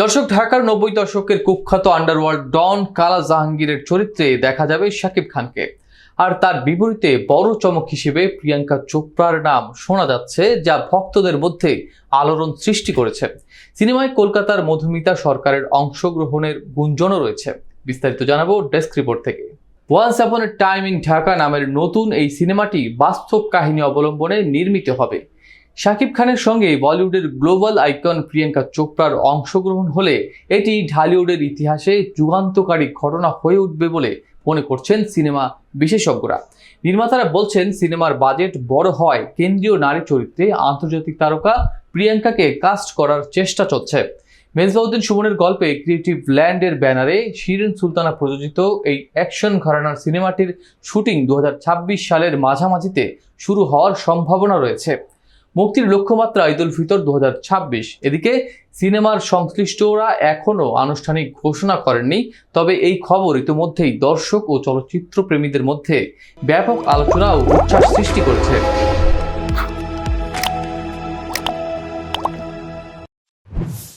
দর্শক, ঢাকার নব্বই দশকের কুখ্যাত আন্ডারওয়ার্ল্ড ডন কালা জাহাঙ্গীরের চরিত্রে দেখা যাবে শাকিব খানকে। আর তার বিপরীতে বড় চমক হিসেবে প্রিয়াঙ্কা চোপড়ার নাম শোনা যাচ্ছে, যা ভক্তদের মধ্যে আলোড়ন সৃষ্টি করেছে। সিনেমায় কলকাতার মধুমিতা সরকারের অংশগ্রহণের গুঞ্জনও রয়েছে। বিস্তারিত জানাব ডেস্ক রিপোর্ট থেকে। Once upon A time in Dhaka নামের নতুন এই সিনেমাটি বাস্তব কাহিনী অবলম্বনে নির্মিত হবে। শাকিব খানের সঙ্গে বলিউডের গ্লোবাল আইকন প্রিয়াঙ্কা চোপড়ার অংশগ্রহণ হলে এটি ঢালিউডের ইতিহাসে যুগান্তকারী ঘটনা হয়ে উঠবে বলে মনে করছেন সিনেমা বিশেষজ্ঞরা। নির্মাতারা বলছেন, সিনেমার বাজেট বড় হয় কেন্দ্রীয় নারী চরিত্রে আন্তর্জাতিক তারকা প্রিয়াঙ্কাকে কাস্ট করার চেষ্টা চলছে। মেজবাউদ্দিন সুমনের গল্পে ক্রিয়েটিভ ল্যান্ডের ব্যানারে শিরিন সুলতানা প্রযোজিত এই অ্যাকশন ঘরানার সিনেমাটির শুটিং দু হাজার ছাব্বিশ সালের মাঝামাঝিতে শুরু হওয়ার সম্ভাবনা রয়েছে। মুক্তির লক্ষ্যমাত্রা ঈদুল ফিতর দু হাজার ছাব্বিশ। এদিকে সিনেমার সংশ্লিষ্টরা এখনও আনুষ্ঠানিক ঘোষণা করেননি, তবে এই খবর ইতিমধ্যেই দর্শক ও চলচ্চিত্র প্রেমীদের মধ্যে ব্যাপক আলোচনা ও উচ্ছ্বাস সৃষ্টি করেছে।